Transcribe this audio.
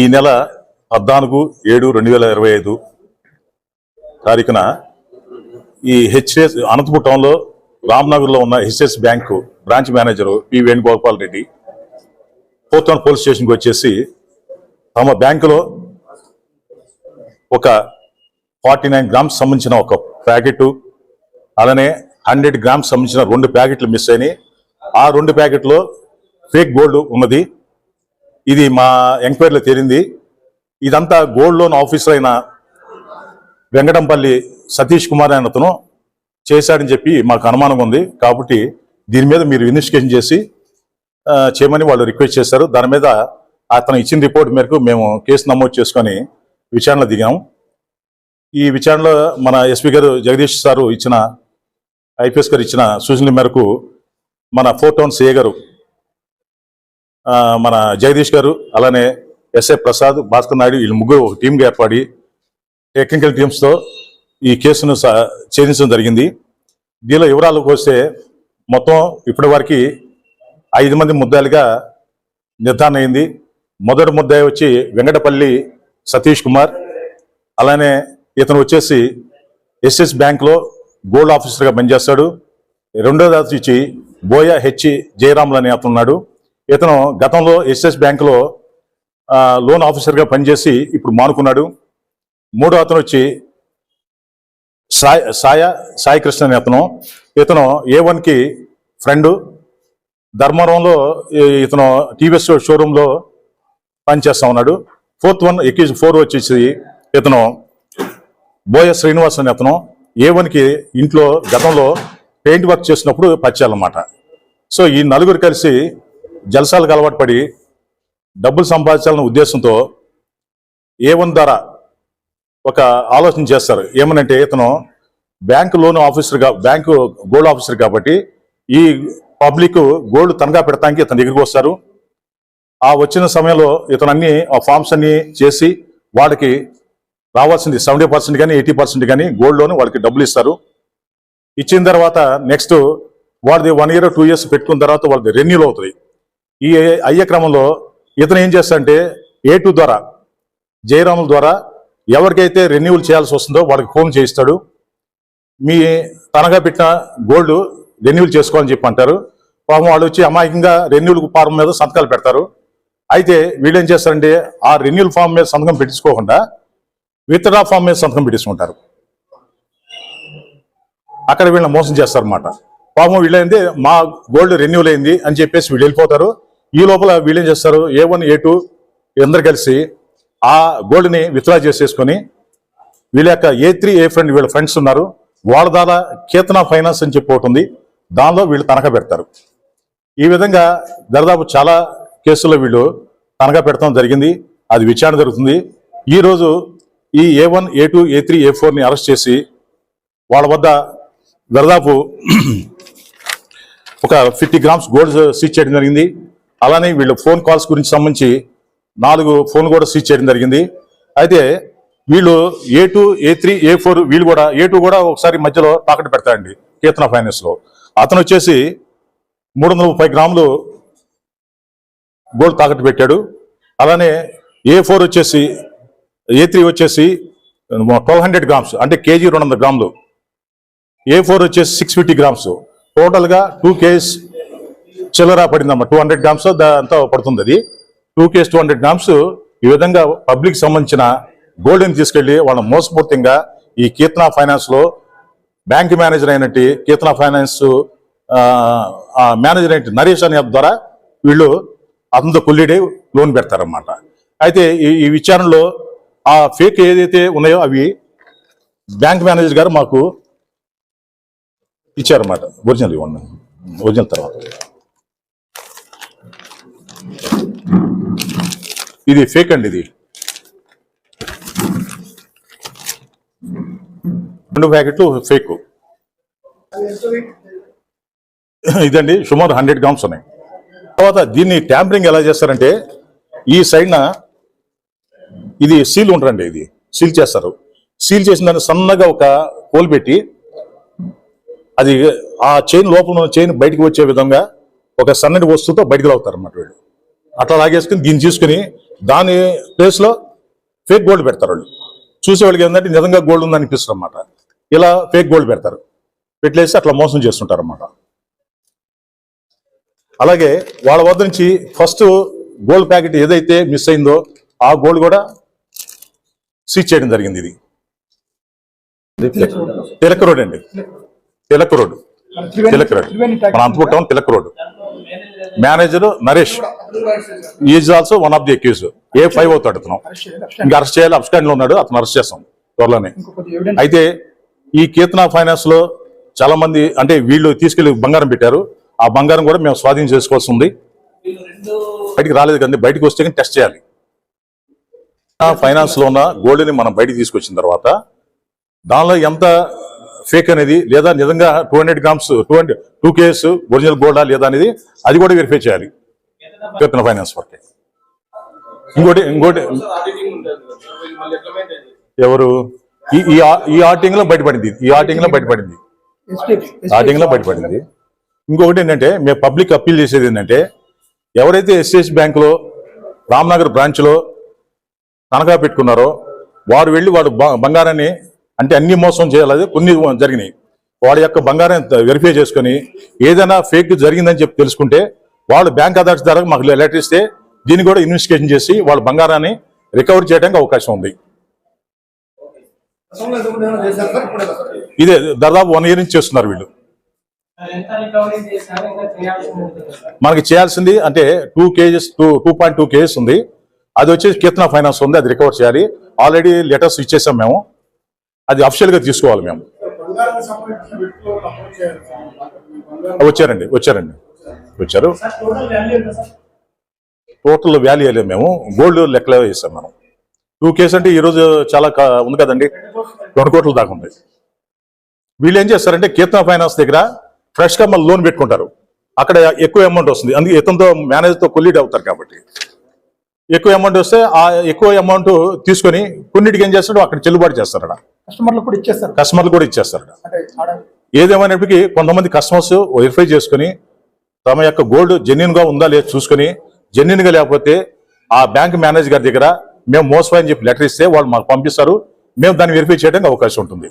ఈ నెల పద్నాలుగు ఏడు రెండు వేల ఇరవై ఐదు తారీఖున ఈ హెచ్ఎస్ అనంతపురం టౌన్లో రామ్నగర్లో ఉన్న HS bank branch manager P Venugopal Reddy fourth town police స్టేషన్కి వచ్చేసి తమ బ్యాంకులో ఒక ఫార్టీ నైన్ గ్రామ్స్ సంబంధించిన ఒక ప్యాకెట్ అలానే హండ్రెడ్ గ్రామ్స్ సంబంధించిన రెండు ప్యాకెట్లు మిస్ అయినాయి. ఆ రెండు ప్యాకెట్లో ఫేక్ గోల్డ్ ఉన్నది. ఇది మా ఎంక్వైరీలో తేలింది. ఇదంతా గోల్డ్ లోన్ ఆఫీసర్ అయిన వెంకటంపల్లి సతీష్ కుమార్ అనే అతను చేశాడని చెప్పి మాకు అనుమానం ఉంది. కాబట్టి దీని మీద మీరు ఇన్వెస్టిగేషన్ చేసి చేయమని వాళ్ళు రిక్వెస్ట్ చేశారు. దాని మీద అతను ఇచ్చిన రిపోర్ట్ మేరకు మేము కేసు నమోదు చేసుకొని విచారణలో దిగాం. ఈ విచారణలో మన ఎస్పీ గారు జగదీష్ సారు ఇచ్చిన ఐపీఎస్ గారు ఇచ్చిన సూచనల మేరకు మన ఫోర్ టౌన్ సిఏ గారు మన జగదీష్ గారు అలానే ఎస్ఏ ప్రసాద్ భాస్కర్ నాయుడు వీళ్ళు ముగ్గురు ఒక టీంగా ఏర్పడి టెక్నికల్ టీమ్స్తో ఈ కేసును ఛేదించడం జరిగింది. దీనిలో వివరాలకు వస్తే మొత్తం ఇప్పటి వరకు ఐదు మంది ముద్దాయిలుగా నిర్ధారణ అయింది. మొదటి ముద్దాయి వచ్చి వెంకటపల్లి సతీష్ కుమార్ అలానే ఇతను వచ్చేసి ఎస్ఎస్ బ్యాంక్లో గోల్డ్ ఆఫీసర్గా పనిచేస్తాడు. రెండోది వచ్చి బోయ హెచ్ జయరాములు అనే అతను ఉన్నాడు. ఇతను గతంలో ఎస్ఎస్ బ్యాంకులో లోన్ ఆఫీసర్గా పనిచేసి ఇప్పుడు మానుకున్నాడు. మూడో అతను వచ్చి సాయ సాయ సాయి కృష్ణ అనే అతను. ఇతను ఏ వన్కి ఫ్రెండు. ధర్మవరంలో ఇతను టీవీఎస్ షోరూంలో పనిచేస్తా ఉన్నాడు. ఫోర్త్ వన్ ఎక్కిజ్ ఫోర్ వచ్చేసి ఇతను బోయ శ్రీనివాస్ అనే అతను. ఏ వన్కి ఇంట్లో గతంలో పెయింట్ వర్క్ చేసినప్పుడు పరిచయాలన్నమాట. సో ఈ నలుగురు కలిసి జలసాలకు అలవాటు పడి డబ్బులు సంపాదించాలనే ఉద్దేశంతో ఏ వన్ ద్వారా ఒక ఆలోచన చేస్తారు. ఏమనంటే ఇతను బ్యాంకు లోన్ ఆఫీసర్గా బ్యాంకు గోల్డ్ ఆఫీసర్ కాబట్టి ఈ పబ్లిక్ గోల్డ్ తనగా పెడతానికి ఇతని దగ్గరికి వస్తారు. ఆ వచ్చిన సమయంలో ఇతను అన్ని ఆ ఫామ్స్ అన్ని చేసి వాళ్ళకి రావాల్సింది సెవెంటీ పర్సెంట్ కానీ ఎయిటీ పర్సెంట్ కానీ గోల్డ్ లోన్ వాళ్ళకి డబ్బులు ఇస్తారు. ఇచ్చిన తర్వాత నెక్స్ట్ వాళ్ళది వన్ ఇయర్ టూ ఇయర్స్ పెట్టుకున్న తర్వాత వాళ్ళది రెన్యూల్ అవుతుంది. ఈ అయ్యే క్రమంలో ఇతను ఏం చేస్తాడంటే ఏ టూ ద్వారా జయరాముల ద్వారా ఎవరికైతే రెన్యువల్ చేయాల్సి వస్తుందో వాళ్ళకి ఫోన్ చేయిస్తాడు. మీ తనగా పెట్టిన గోల్డ్ రెన్యువల్ చేసుకోవాలని చెప్పి అంటారు. పాపం వాళ్ళు వచ్చి అమాయకంగా రెన్యువల్ ఫారం మీద సంతకాలు పెడతారు. అయితే వీళ్ళు ఏం చేస్తారంటే ఆ రెన్యువల్ ఫామ్ మీద సంతకం పెట్టించుకోకుండా విత్డ్రా ఫామ్ మీద సంతకం పెట్టించుకుంటారు. అక్కడ వీళ్ళని మోసం చేస్తారన్నమాట. పాపం వీళ్ళైంది మా గోల్డ్ రెన్యువల్ అయింది అని చెప్పేసి వీళ్ళు వెళ్ళిపోతారు. ఈ లోపల వీళ్ళు ఏం చేస్తారు? ఏ వన్ ఏ టూ అందరు కలిసి ఆ గోల్డ్ని విత్డ్రా చేసేసుకొని వీళ్ళ యొక్క ఏ త్రీ ఏ ఫ్రెండ్ వీళ్ళ ఫ్రెండ్స్ ఉన్నారు. వాళ్ళ ద్వారా కేతన ఫైనాన్స్ అని చెప్పి ఒకటి ఉంది. దానిలో వీళ్ళు తనఖా పెడతారు. ఈ విధంగా దాదాపు చాలా కేసుల్లో వీళ్ళు తనఖా పెడతాం జరిగింది. అది విచారణ జరుగుతుంది. ఈ రోజు ఈ A one A two A three A ఫోర్ని arrest చేసి వాళ్ళ వద్ద దాదాపు ఒక ఫిఫ్టీ గ్రామ్స్ గోల్డ్ సీజ్ చేయడం జరిగింది. అలానే వీళ్ళు ఫోన్ కాల్స్ గురించి సంబంధించి నాలుగు ఫోన్ కూడా స్విచ్ చేయడం జరిగింది. అయితే వీళ్ళు A two A three A four వీళ్ళు కూడా ఏ టూ కూడా ఒకసారి మధ్యలో తాకట్టు పెడతాడండి కీర్తన ఫైనాన్స్లో అతను వచ్చేసి మూడు వందల ముప్పై గ్రాములు గోల్డ్ తాకట్టు పెట్టాడు. అలానే ఏ ఫోర్ వచ్చేసి ఏ త్రీ వచ్చేసి ట్వెల్వ్ హండ్రెడ్ గ్రామ్స్ అంటే కేజీ రెండు వందల గ్రాములు. ఏ ఫోర్ వచ్చేసి సిక్స్ ఫిఫ్టీ గ్రామ్స్ టోటల్గా టూ కేస్ చిల్లర పడిందమ్మా. టూ హండ్రెడ్ గ్రామ్స్ అంతా పడుతుంది అది. Two KS two hundred grams ఈ విధంగా పబ్లిక్ సంబంధించిన గోల్డ్ని తీసుకెళ్ళి వాళ్ళ మోసపూర్తిగా ఈ కీర్తన ఫైనాన్స్లో బ్యాంక్ మేనేజర్ అయినట్టు కీర్తన ఫైనాన్స్ ఆ, మేనేజర్ అయినట్టు నరేష్ అనే యాప్ ద్వారా వీళ్ళు అంత కొల్లిడే లోన్ పెడతారన్నమాట. అయితే ఈ ఈ విచారణలో ఆ ఫేక్ ఏదైతే ఉన్నాయో అవి బ్యాంక్ మేనేజర్ గారు మాకు ఇచ్చారన్నమాట. ఒరిజినల్ ఇవ్వండి. ఒరిజినల్ తర్వాత. ఇది ఫేక్ అండి ఇది. రెండు ప్యాకెట్లు ఫేక్ ఇదండి సుమారు హండ్రెడ్ గ్రామ్స్ ఉన్నాయి. తర్వాత దీన్ని ట్యాంపరింగ్ ఎలా చేస్తారంటే ఈ సైడ్న ఇది సీల్ ఉంటారండి ఇది. సీల్ చేస్తారు. సీల్ చేసిన దాన్ని సన్నగా ఒక హోల్ పెట్టి అది ఆ చైన్ లోపల ఉన్న చైన్ బయటికి వచ్చే విధంగా ఒక సన్నటి వస్తువుతో బయటికి లాగుతారు అన్నమాట వీళ్ళు. అట్లా లాగేసుకుని దీన్ని తీసుకుని దాని ప్లేస్లో ఫేక్ గోల్డ్ పెడతారు వాళ్ళు. చూసే వాళ్ళకి ఏంటంటే నిజంగా గోల్డ్ ఉందని అనిపిస్తుంది అనమాట ఇలా ఫేక్ గోల్డ్ పెడతారు. పెట్టలేసి అట్లా మోసం చేస్తుంటారు అన్నమాట. అలాగే వాళ్ళ వద్ద నుంచి ఫస్ట్ గోల్డ్ ప్యాకెట్ ఏదైతే మిస్ అయిందో ఆ గోల్డ్ కూడా సీజ్ చేయడం జరిగింది ఇది. తిలక్ రోడ్ అండి. Tilak road Tilak road. మన Anantapur town Tilak road. Manager Naresh. Is also one of the accuse A five అవుతాడు అతను ఇంకా అరెస్ట్ చేయాలి అబ్స్టాండ్లో ఉన్నాడు అతను అరెస్ట్ చేస్తాం త్వరలోనే. అయితే ఈ కీర్తన ఫైనాన్స్లో చాలా మంది అంటే వీళ్ళు తీసుకెళ్ళి బంగారం పెట్టారు. ఆ బంగారం కూడా మేము స్వాధీనం చేసుకోవాల్సి ఉంది. బయటికి రాలేదు కానీ బయటకు వస్తే కానీ టెస్ట్ చేయాలి. ఫైనాన్స్లో ఉన్న గోల్డ్ని మనం బయటికి తీసుకొచ్చిన తర్వాత దానిలో ఎంత ఫేక్ అనేది లేదా నిజంగా two hundred grams two hundred two KS original గోల్డా లేదా అనేది అది కూడా వెరిఫై చేయాలి. కీర్తన ఫైనాన్స్ వరకే ఇంకోటి ఇంకోటి ఎవరు? ఈ ఈ ఆర్టింగ్లో బయటపడింది. ఈ ఆర్టింగ్లో బయటపడింది. ఆర్టింగ్లో బయటపడింది. ఇంకొకటి ఏంటంటే మేము పబ్లిక్ అప్పీల్ చేసేది ఏంటంటే ఎవరైతే ఎస్ఎస్ బ్యాంకులో రామ్నగర్ బ్రాంచ్లో తనఖా పెట్టుకున్నారో వారు వెళ్ళి వాడు బంగారాన్ని అంటే అన్ని మోసం చేయాలి కొన్ని జరిగినాయి. వాడి యొక్క బంగారం వెరిఫై చేసుకుని ఏదైనా ఫేక్ జరిగిందని చెప్పి తెలుసుకుంటే వాళ్ళు బ్యాంక్ అథారిటీ ద్వారా మాకు లెటర్ ఇస్తే దీన్ని కూడా ఇన్వెస్టిగేషన్ చేసి వాళ్ళ బంగారాన్ని రికవర్ చేయడానికి అవకాశం ఉంది. ఇదే దాదాపు వన్ ఇయర్ నుంచి చేస్తున్నారు వీళ్ళు. మనకి చేయాల్సింది అంటే two KGs two two point two KGs ఉంది. అది వచ్చేసి కీర్తన ఫైనాన్స్ ఉంది అది రికవర్ చేయాలి. ఆల్రెడీ లెటర్స్ ఇచ్చేసాం మేము. అది అఫిషియల్గా తీసుకోవాలి మేము. వచ్చారండి వచ్చారండి. వచ్చారు. టోటల్ వాల్యూ ఎంత మేము. గోల్డ్ లెక్కలో వేసాం మనం. టూ కేస్ అంటే ఈరోజు చాలా ఉంది కదండి? రెండు కోట్ల దాకా ఉంది. వీళ్ళు ఏం చేస్తారంటే కీర్తన ఫైనాన్స్ దగ్గర ఫ్రెష్గా మళ్ళీ లోన్ పెట్టుకుంటారు. అక్కడ ఎక్కువ అమౌంట్ వస్తుంది. అందుకే ఇతనితో మేనేజర్తో కొల్లీడ్ అవుతారు కాబట్టి. ఎక్కువ అమౌంట్ వస్తే ఆ ఎక్కువ అమౌంట్ తీసుకొని కొన్నిటికి ఏం చేస్తాడు అక్కడ చెల్లుబాటు చేస్తారట. కస్టమర్లకు కూడా ఇచ్చేస్తారు. కస్టమర్లు కూడా ఆడ ఏదేమైనప్పటికీ కొంతమంది కస్టమర్స్ వెరిఫై చేసుకుని తమ యొక్క గోల్డ్ జెన్యున్గా ఉందా లేదా చూసుకుని జెన్యున్గా లేకపోతే ఆ బ్యాంక్ మేనేజర్ గారి దగ్గర మేము మోసపోయని చెప్పి లెటర్ ఇస్తే వాళ్ళు మాకు పంపిస్తారు. మేము దాన్ని వెరిఫై చేయడానికి అవకాశం ఉంటుంది.